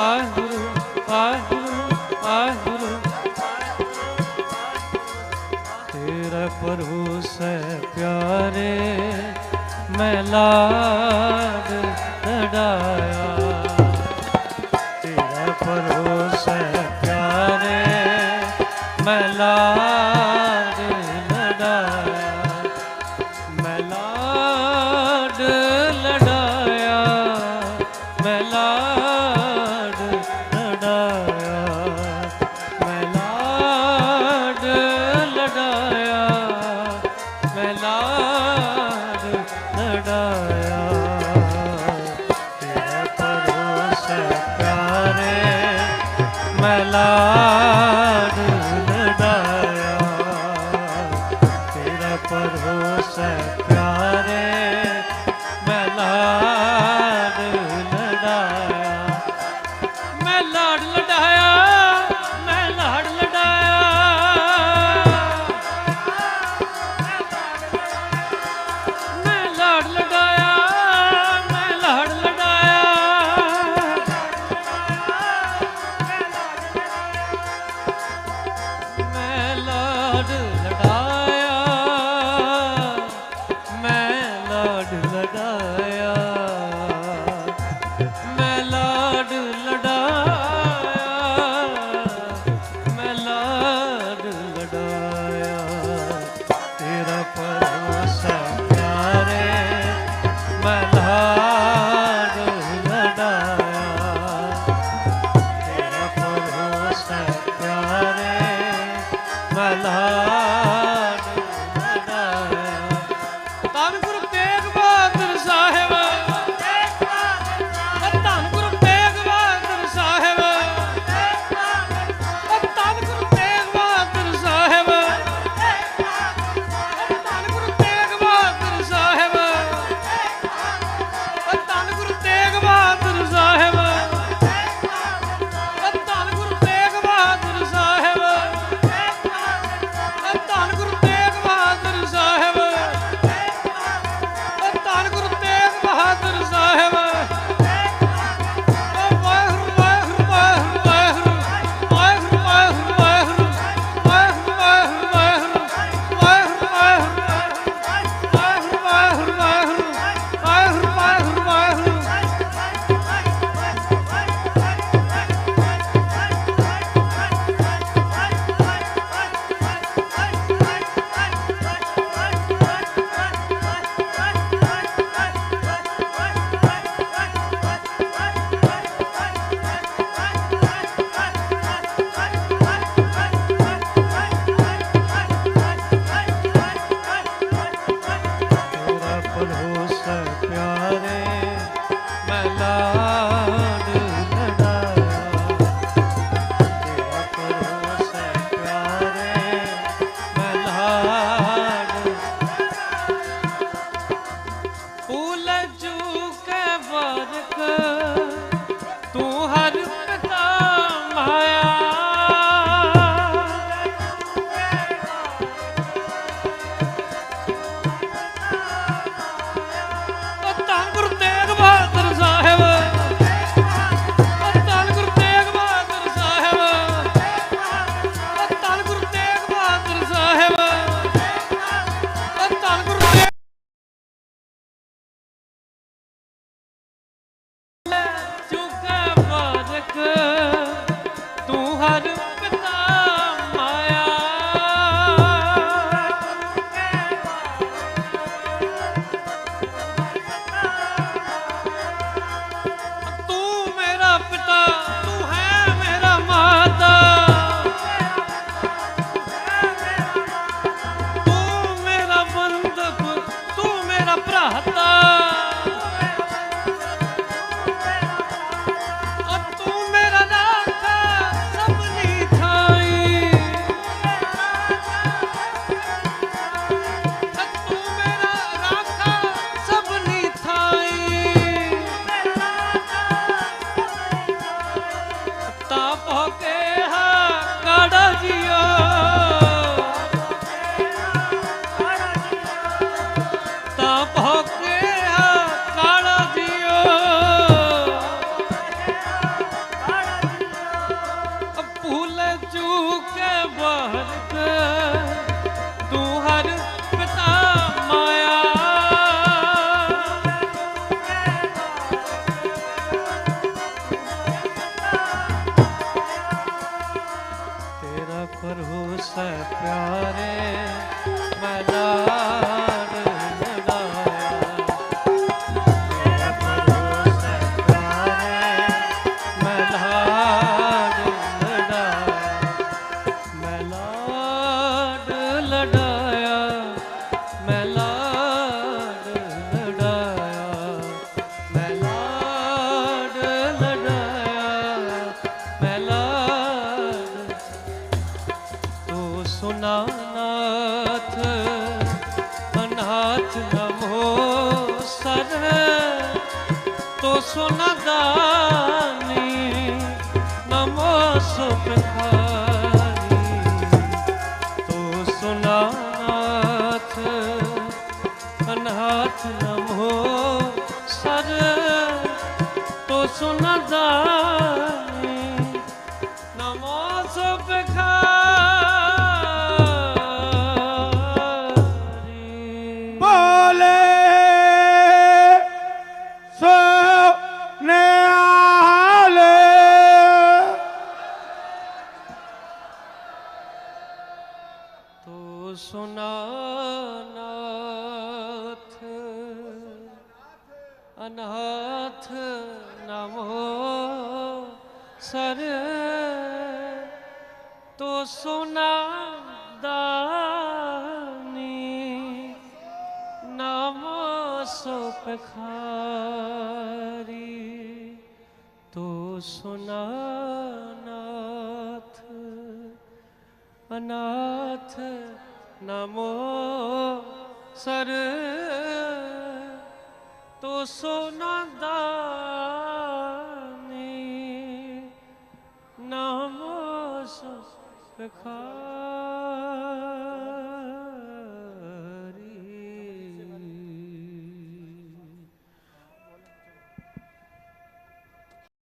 ਵਾਹਿਗੁਰੂ ਵਾਹਿਗੁਰੂ ਤੇਰਾ ਪ੍ਰਭੂ ਪਿਆਰੇ ਮੈਂ ਲਾਡ ਡੜਾਇਆ ਮੁਕਤ ਕਮਾਇਆ ਅਨਾਥ ਨਮੋ ਸਰ ਤੂੰ ਸੁਨਾ ਦਾਨੀ ਨਮੋ ਸੁਖਾਰੀ ਤੂੰ ਸੁਨਾ ਤੂੰ ਸੁਨਾ ਅਨਾਥ ਨਮੋ ਸਰ। ਤੂੰ ਸੁਨਾ ਦਾਨੀ ਨਮੋ ਸੁਪਖਾਰੀ ਤੂੰ ਸੁਨਾ ਨਾਥ ਅਨਾਥ ਨਮੋ ਸਰ ਤੋ ਸੋਨਾ ਦਾਨੀ। ਨਮੋ ਸੁਖਾ